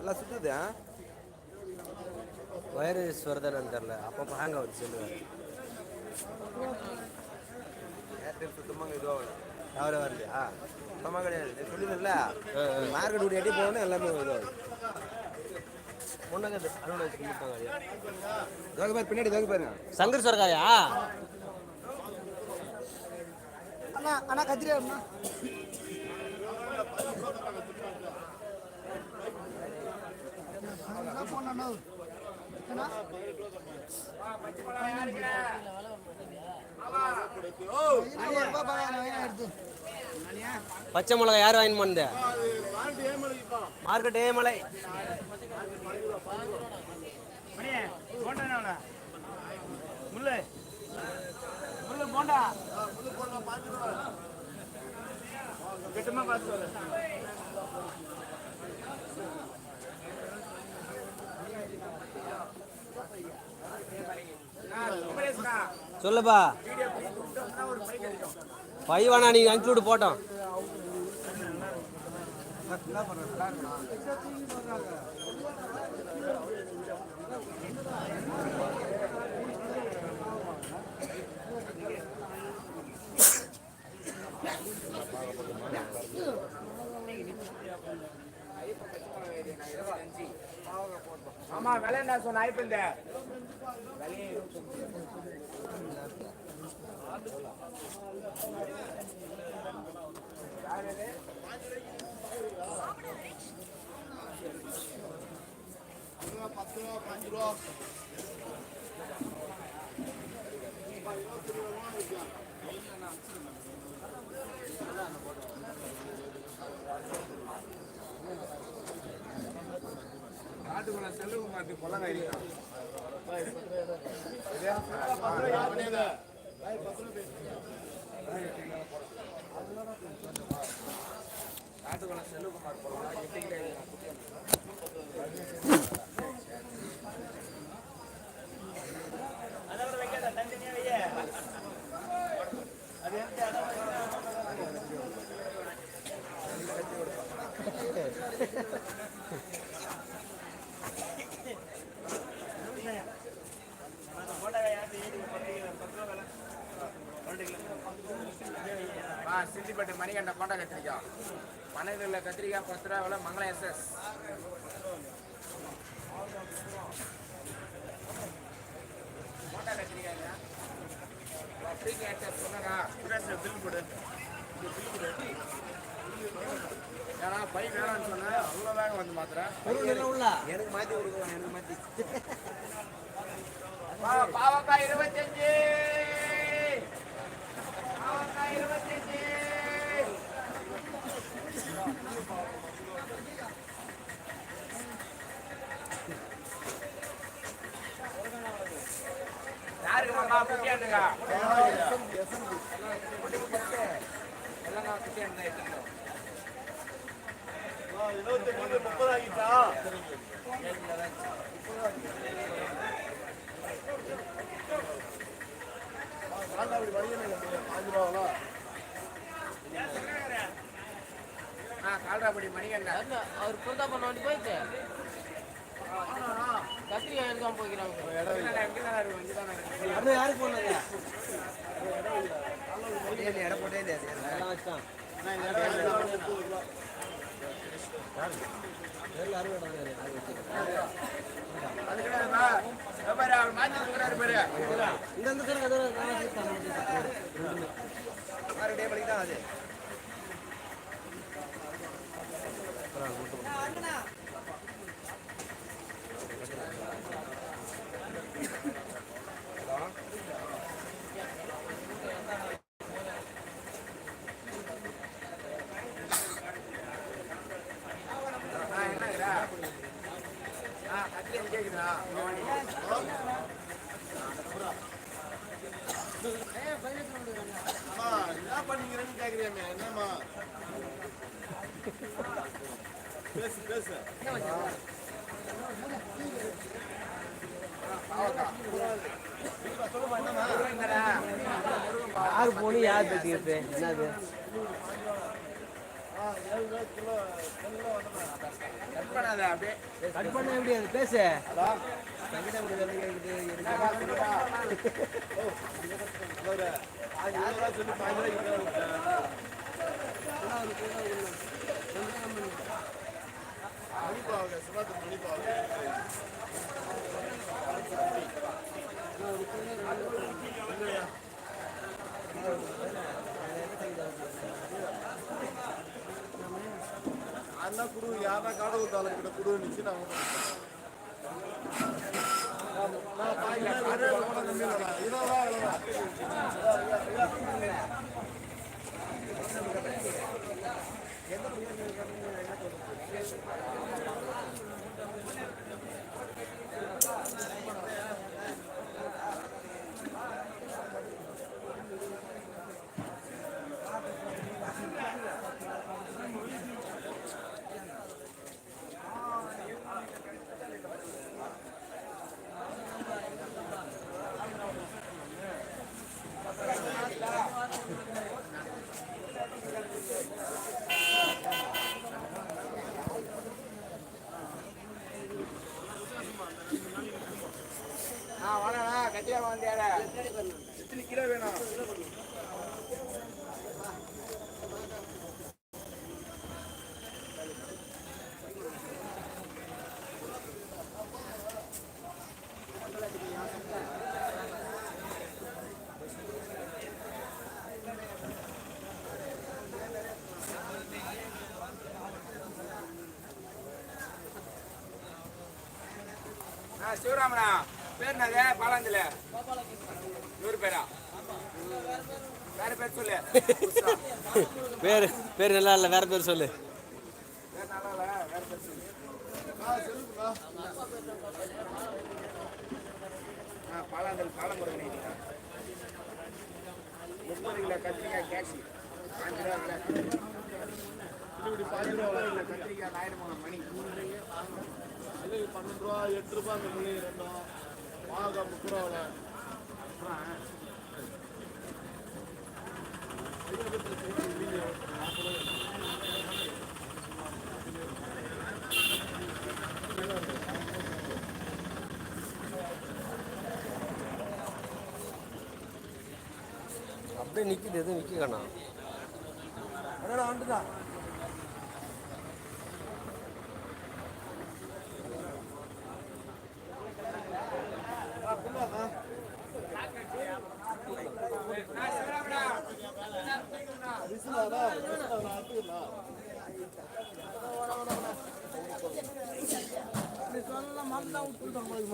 எல்லாம் சுத்துது ஆ? வைரஸ் வருதானு தெரில அப்பப்போ ஹேங் ஆகுது செல்லு ஏர்டெல் சுத்தமாக இதுவாகல. தவற வரலையா? சுத்தமாக கிடையாது. ஆ. மார்க்கெட் ஒரு எட்டி போகணும் எல்லாமே இதுவாகுது. பின்னாடி சங்கர் சர்காயா அண்ணா அண்ணா கத்திரியா அண்ணா போனா அண்ணா எடுத்து பச்சை மிளகா யார் வாங்கி வந்த மார்க்கெட் ஏமலை முள்ளு. முள்ளு போண்டா. கெட்டமா பார்த்து சொல்லுப்பா. பை வேணா நீங்க அனுப்பிச்சு விட்டு போட்டோம். ஆமா விலை என்ன சொன்ன? ஐபிஎல் நாட்டுக்குள்ள செலவு மாட்டு கொள்ளங்க இருக்கான் நாட்டுக்குள்ள செல்வகுமார் சிந்திப்பட்டு மணிகண்ட கோட்டை கத்திரிக்காய் பனையூரில் கத்திரிக்காய் பத்து ரூபா விலை மங்களம் எஸ்எஸ் பில் பில் கொடு. ஏன்னா பை வேணாம்னு சொன்னேன் அவ்வளோ வேகம் வந்து மாத்திரம் உள்ள. எனக்கு மாத்தி கொடுக்கலாம் எனக்கு மாத்தி. பா- பாவக்காய் இருபத்தஞ்சு. யாருக்கு மாமா குட்டியாண்டுங்க எல்லாம் குட்டியாண்டு எடுத்துக்கோ ஆ கால்ராபடி மணிகண்டன். அவர் புரிதா பண்ண வேண்டி போயிட்டு? டே மணிக்கு தான் அது பேசு பேசு யார் போனு யார் பேசிக்கிறது என்னது? கட் பண்ண எப்படி அது பேசு. ஒரு அண்ணா குடு யாரா காடு விட்டாலும் கிட்ட குடு நிச்சு நான் நான் பாய்ல காடு கூட நம்பிடலாம் இதெல்லாம் அவ்வளவுதான் ஆ வாடா கட்டியா வந்தியாடா எத்தனை கிலோ வேணும் ஆ சிவராமனா? பேர் என்னது? பாலாந்தில நூறு பேரா? வேற பேர் சொல்லு. பேர் பேர் நல்லா இல்லை வேற பேர் சொல்லு. பாலாந்தல் பாலமுருகன் முப்பது கிலோ கத்திரிக்காய் கேஷி அஞ்சு ரூபா பன்னெண்டு ரூபா எட்டு ரூபா அந்த மணி ரெண்டும் வாங்க முப்பது அப்படியே நிற்கிது எதுவும் நிற்க காணோம் அதோட வந்துதான்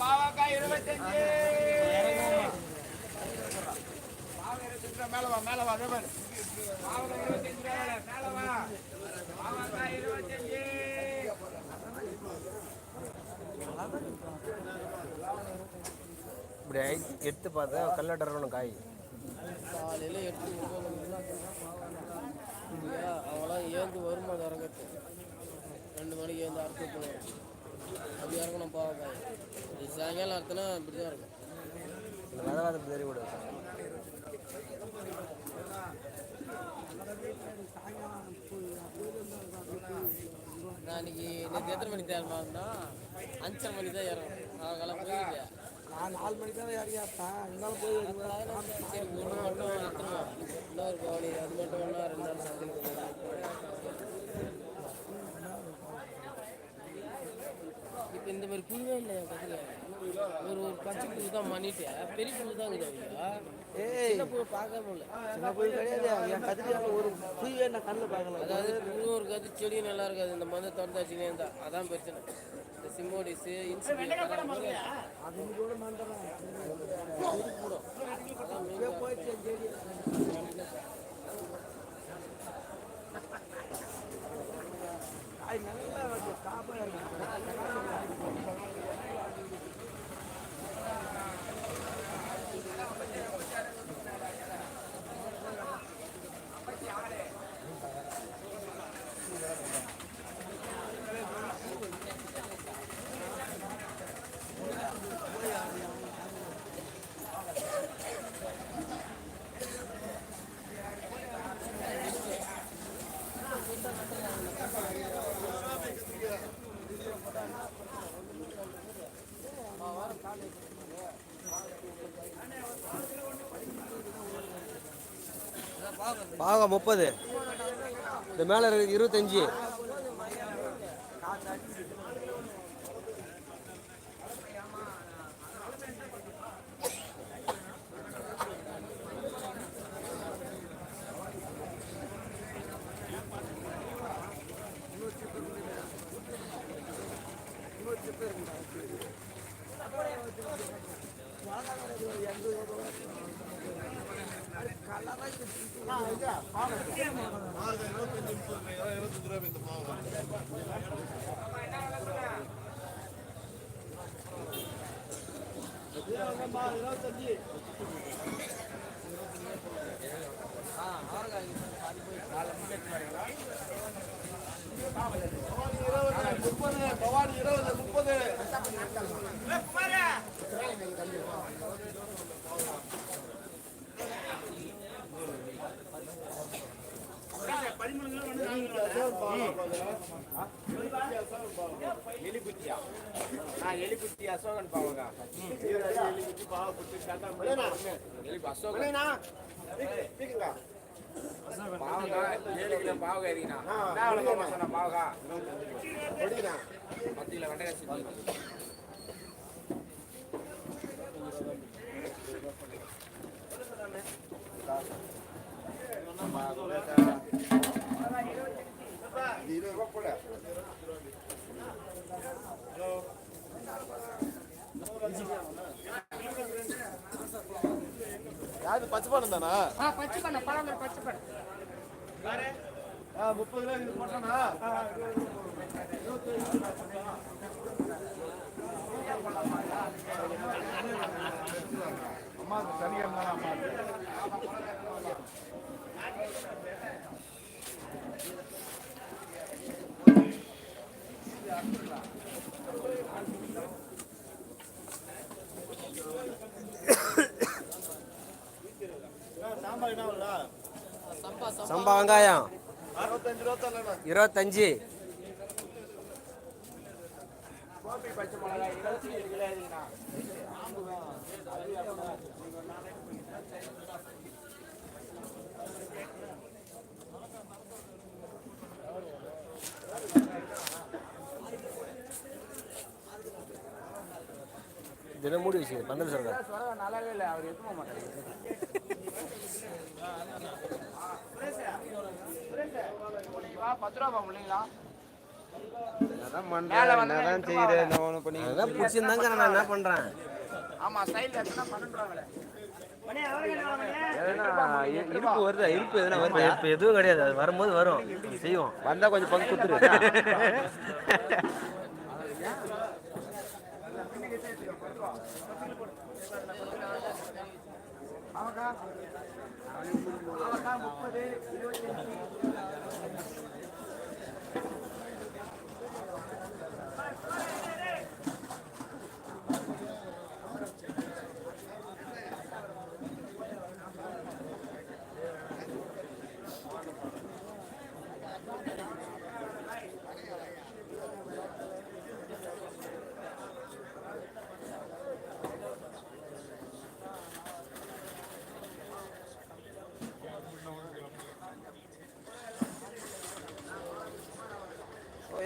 பாவாக்கா இருபத்தஞ்சு. அதே மாதிரி. இருபத்தஞ்சு வேலை, இப்படி எடுத்து பார்த்தா கல்லாட்டணும் காய். காலையில எட்டு மணிக்கு அவங்களாம் ஏந்து வருமா இறங்கட்டு ரெண்டு மணிக்கு ஏந்து அறுத்து போடுவோம் அப்படி இறங்கணும் பாவக்காய். சாயங்காலம் அறுத்துனா இப்படி தான் இருக்கும். இந்த வித வித தெரிய விடு இன்னைக்கு நேற்று எத்தனை மணிக்கு தேர்மா இருந்தா அஞ்சரை மணி தான் அவங்களாம் போயிட்டு நான் நாலு மணிக்கு தான் இறங்கி ஆட்டேன் இருந்தாலும் போய் சரி ஒன்று மட்டும் எடுத்துருவோம் இன்னொரு கோழி அது மட்டும் ஒன்றா ரெண்டு நாள் இப்போ இந்த மாதிரி புழுவே இல்லை கத்திரிக்காய் ஒரு ஒரு பச்சை புல்லு தான் பண்ணிட்டு பெரிய புல்லு தான் இருக்குது ஏய். சின்ன புல்லு பார்க்க முடியல. சின்ன கிடையாது. என் கத்திரிக்காய் ஒரு புய்யே நான் கண்ணில் பார்க்கல. அதாவது இன்னொரு கது செடி நல்லா இருக்காது. இந்த மருந்து திறந்து வச்சுனே இருந்தா அதான் பிரச்சனை. இந்த சிம்போடிஸ் இன்சுலின் போயிடுச்சு நல்லா காப்பாக பாகம் முப்பது. இந்த மேலே இருபத்தஞ்சு இருபத்தஞ்சி. முப்பது பவானி இருபது முப்பது எலிக்குட்டியா எலிக்குட்டி அசோகன் பாவங்க எலி அசோகன். பாவங்க ஏழு கிலோ பாவங்க எறினா என்ன அவ்வளோ சொன்ன பாவகா. மத்தியில் வெண்டைக்காய் செஞ்சு யாரு பச்சை பானம் தானா? பச்சை பண்ண பழங்கள் பச்சை பண்ண ஆ, முப்பது கிலோ இது போட்டானா இருபத்தஞ்சி. தினம் மூடி வச்சு பந்தல் சொல்ல நல்லாவே இல்லை அவர் எடுத்து போக என்ன பண்ணுறேன் ஆமா ஸ்டைல் இருப்பு வருதா? இருப்பு எதுனா வருதா? இப்போ எதுவும் கிடையாது. அது வரும்போது வரும். செய்வோம். வந்தால் கொஞ்சம் பங்கு கொடுத்துரு. முப்பது இருபத்தஞ்சு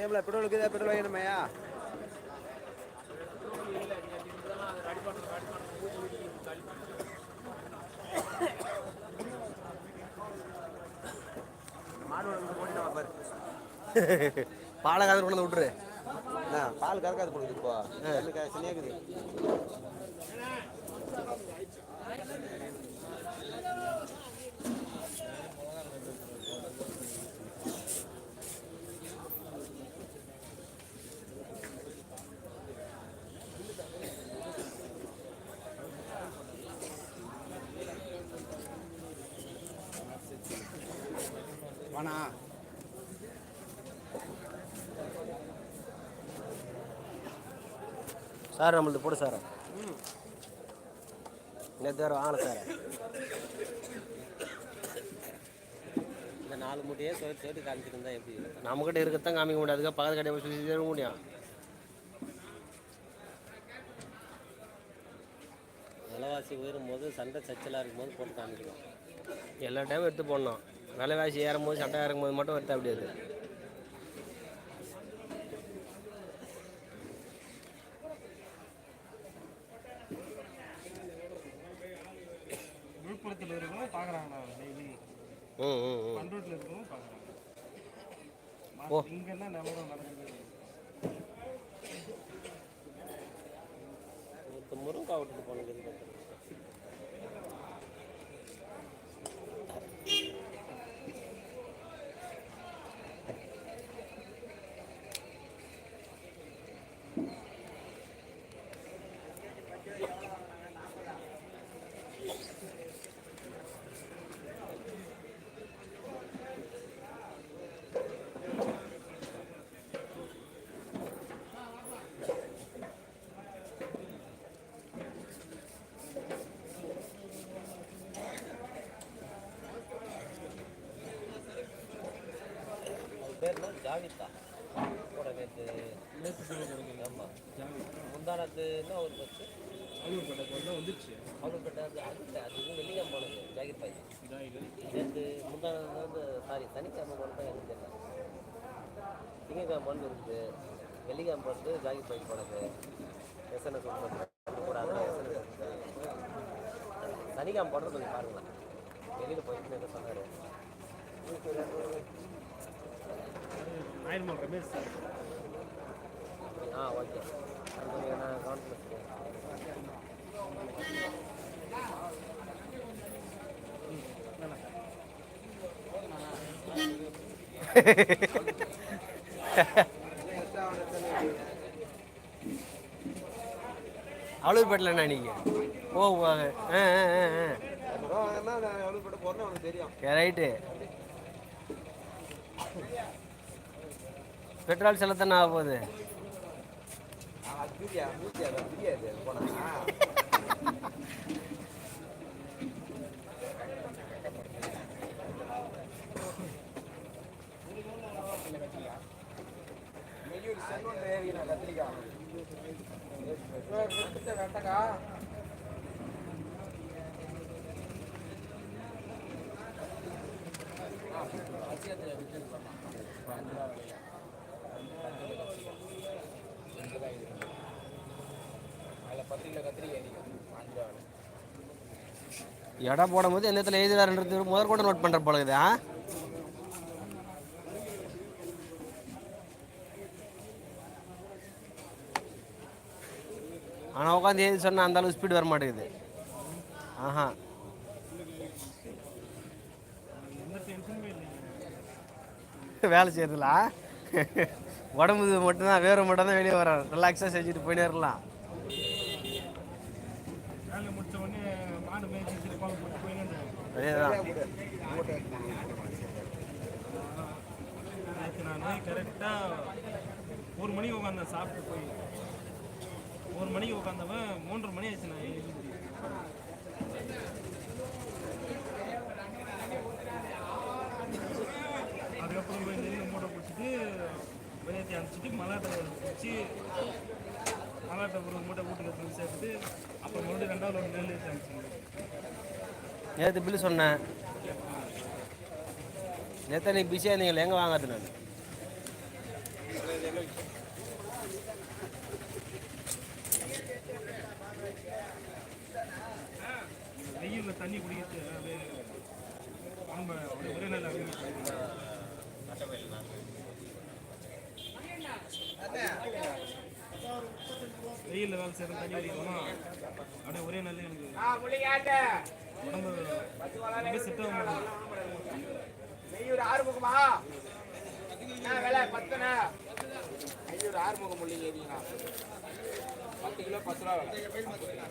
எவ்வளோ பெட்ரோலுக்கு இதாக பெட்ரோல் வாங்கணுமையா பாலை கதர் கொண்டு விட்டுரு. பால் கறக்காது போடுது இப்போ. சினியாக்குது வாணா. சார் நம்மளது போடு சார். நேற்று வேறு வாங்கல சார். இந்த நாலு மூட்டையே சேர்த்து காமிச்சிட்டு இருந்தா எப்படி நம்மக்கிட்ட இருக்கத்தான் காமிக்க முடியாது அதுக்காக பக்கத்து கடையை போய் சுற்றி தர முடியும். விலைவாசி உயரும் போது சண்டை சச்சலாக இருக்கும்போது போட்டு காமிக்கிறோம் எல்லா டைமும் எடுத்து போடணும். விலைவாசி ஏறும் போது சட்டை இறக்கும் போது மட்டும் எடுத்தா அப்படியாது விழுப்புரத்தில் இருக்கவும் பார்க்குறாங்கண்ணா டெய்லி பண்ருட்டில் இருக்கவும் பார்க்குறாங்க ஓ. இங்கே என்ன நிலவரம் நடக்குது? முருங்கா விட்டுட்டு போனது ஜாவித்தா கூட நேற்று ஆமாம் முந்தானத்து என்ன ஒரு பஸ் வந்துச்சு அவனுக்கிட்ட அது அது அது இது வெள்ளிக்கிழமை போனது? ஜாகிர் பாய் நேற்று முந்தானது வந்து சாரி சனிக்கிழமை போனது எனக்கு தெரியல. திங்கக்கிழமை போனது இருக்குது வெள்ளிக்கிழமை போனது ஜாகிர் பாய் போனது. எஸ்என்எஸ் கூடாது எஸ்என்எஸ் சனிக்கிழமை போனது கொஞ்சம் பாருங்களேன். வெளியில் போயிட்டு என்ன சொன்னார்? ஆயிரமா ரமேஷ் சார். ஆ ஓகே. அது கொஞ்சம் நான் கவனத்தில் வச்சுக்கிறேன் அழுகுப்பேட்டில் என்ன நீங்கள் ஓ ஆ ஆ ஆ ஆ என்ன எவ்வளோ போட்டு போறேன்னு அவனுக்கு தெரியும் ரைட்டு பெட்ரோல் செலுத்தன ஆக போகுது? கத்திரிக்காய். எடை போடும்போது எந்த இடத்துல எழுதுறாருன்றது முதல் கூட நோட் பண்ணுற போல இது ஆனால் உட்காந்து எழுதி சொன்னால் அந்த அளவு ஸ்பீடு வர மாட்டேங்குது ஆஹா. வேலை செய்யறதுல? உடம்பு மட்டும்தான் வேறு மட்டும்தான் வெளியே வர ரிலாக்ஸாக செஞ்சுட்டு போயினே இருக்கலாம் வேலை முடிச்ச உடனே மாடு மேய்ச்சி பால் போட்டு போயின்னு அதேதான். நேற்று நான் கரெக்டாக ஒரு மணிக்கு உட்காந்தேன் சாப்பிட்டு போய். ஒரு மணிக்கு உட்காந்தவன் மூன்றரை மணி ஆயிடுச்சு நான் எழுதி அதுக்கப்புறம் போய் நெல் மூட்டை பிடிச்சிட்டு வெளியேற்றி அனுப்பிச்சிட்டு மலாட்டை பிடிச்சி மலாட்டை ஒரு மூட்டை வீட்டுக்கு எடுத்து வந்து சேர்த்துட்டு அப்புறம் மறுபடியும் ரெண்டாவது ஒரு நெல் ஏற்றி அனுப்பிச்சிங்க நேற்று பில்லு சொன்னேன். நேற்று நீ பிஸியாக இருந்தீங்களே எங்கே வாங்காது நான்? வெயிலில் தண்ணி குடிக்கிறது நம்ம ஒரே நாள் வெயிலில் வேலை செய்யறேன் தண்ணி அடிக்கணுமா? அப்படியே ஒரே நாள் எனக்கு உடம்பு செட் நெய்யூர் ஆறுமுகமா? என்ன விலை? பத்துண்ணா? நெய்யூர் ஆறுமுகம் முள்ளிங்க ஏறிங்கண்ணா பத்து கிலோ பத்து ரூபா விலை.